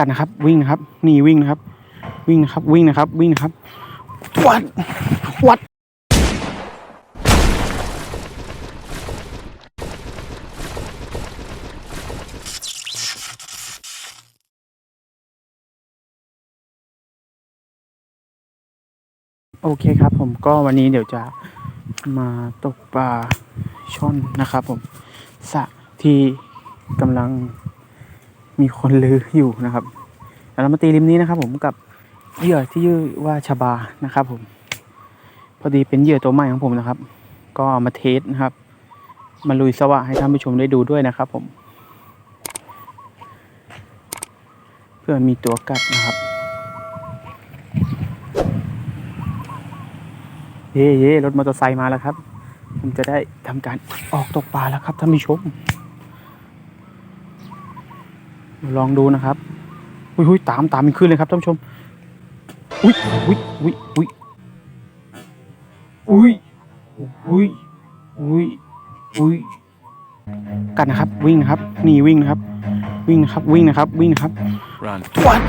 กันนะครับ วิ่งนะครับ นี่วิ่งนะครับ วิ่งนะครับ วิ่งนะครับ วิ่งนะครับ วัด วัด โอเคครับ ผมก็วันนี้เดี๋ยวจะมาตกปลาช่อนนะครับผมสะที่กำลัง มีคนลืออยู่นะครับแล้วเรามาตีริมนี้นะครับ ผมกับเหยื่อที่ชื่อว่าชบานะครับ ผม พอดีเป็นเหยื่อตัวใหม่ของผมนะครับ ก็เอามาเทสนะครับ มาลุยสวะให้ท่านผู้ชมได้ดูด้วยนะครับ ผม เพื่อมีตัวกัดนะครับ เย่เย่รถมอเตอร์ไซค์มาแล้วครับ ผมจะได้ทำการออกตกปลาแล้วครับท่านผู้ชม ลองดูนะครับ อุ้ยอุ้ยตามตามมันขึ้นเลยครับท่านผู้ชม อุ้ยอุ้ยอุ้ยอุ้ยอุ้ยอุ้ยอุ้ยอุ้ยกันนะครับ วิ่งนะครับ นี่วิ่งนะครับ วิ่งนะครับ วิ่งนะครับ วิ่งนะครับ Run. วัด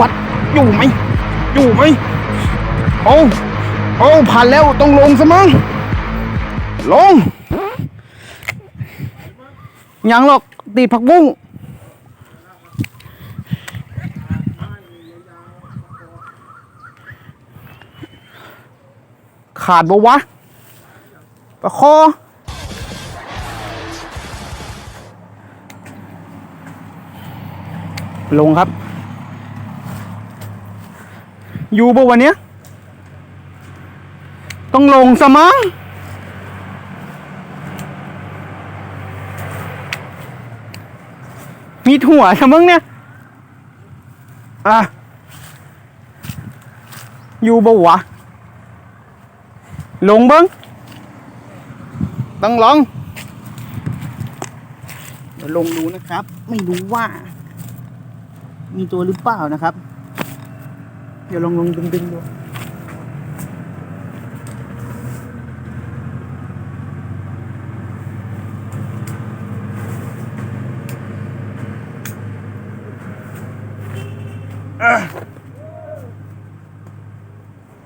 วัดอยู่ไหมอยู่ไหมโอ้โอ้ผ่านแล้วต้องลงซะมั้งลงยังหรอกติดผักบุ้ง ขาดบ่วะประคอลงครับ อยู่บ่วันเนี้ย ต้องลงสมังมีถั่วสมังเนี่ย อะ อยู่บ่วะ ลงเบิ้งต้องลองเดี๋ยวลงดูนะครับ ไม่รู้ว่า มีตัวหรือเปล่านะครับ เดี๋ยวลองลงดึงดึงๆดู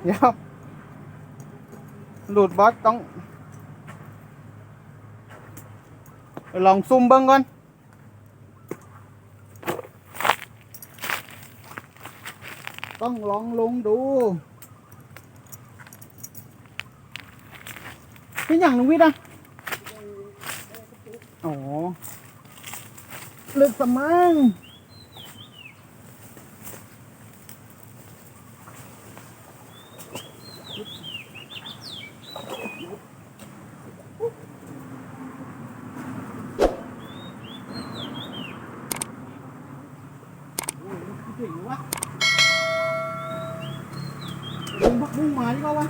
เดี๋ยว หลุดบอสต้อง ลองซุ่มเบิ้งก่อน ต้องลองลงดูเป็นอย่างหนึงวิทย์อะอ๋อลึกสมัง เก่งวะลงพักบุ้งมาดีกว่าวะ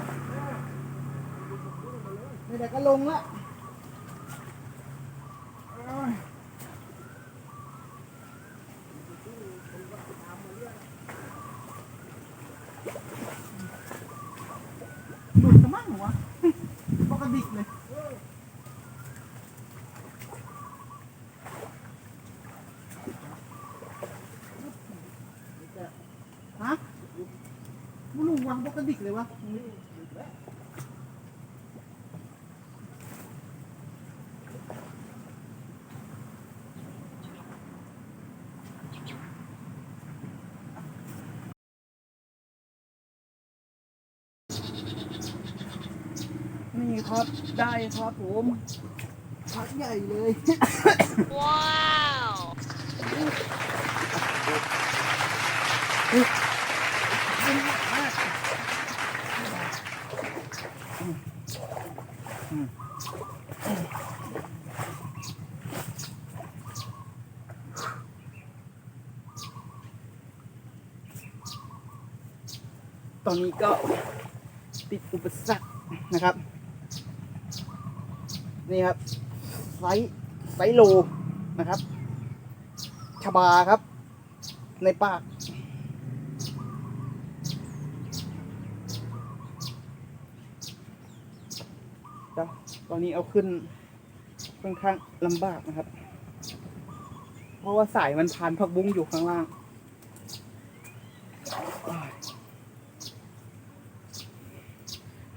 ไม่ได้ก็ลงละเอ้ยหลุดสมั่งหรอวะปกติเลย ฮะมันลุงวางปกติเลยวะนี่ครับ ได้ครับผมพักใหญ่เลย ตอนนี้ก็ติดอุปสรรคนะครับ นี่ครับ ไซส์ไซส์โลนะครับ ชบาครับ ในปาก ก็ ตอนนี้เอาขึ้นค่อนข้างลำบากนะครับ เพราะว่าสายมันพันผักบุ้งอยู่ข้างล่าง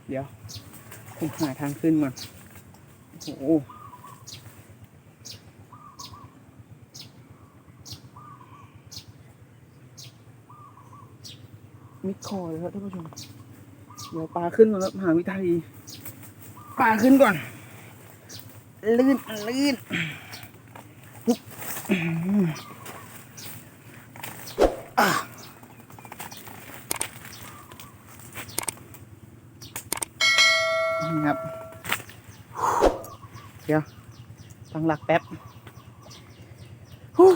เดี๋ยวผมหาทางขึ้นก่อนโอ้โหมิดคอเลยครับท่านผู้ชม เดี๋ยวปลาขึ้นก่อนแล้วหาวิธี ปลาขึ้นก่อน ลื่นลื่นปุ๊บอะนี่ครับ เดี๋ยวตั้งหลักแป๊บฮู้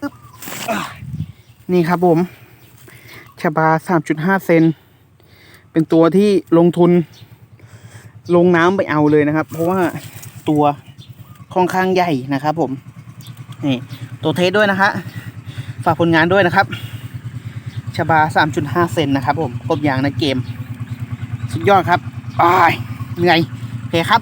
อึ๊บอะนี่ครับผมชบา 3.5 เซน เป็นตัวที่ลงทุน ลงน้ำไปเอาเลยนะครับ เพราะว่าตัวค่อนข้างใหญ่นะครับผมนี่ตัวเทสด้วยนะคะฝากผลงานด้วยนะครับชบา 3.5 เซนนะครับผมครบอย่างในเกม สุดยอดครับไปเหนื่อยโอเคครับ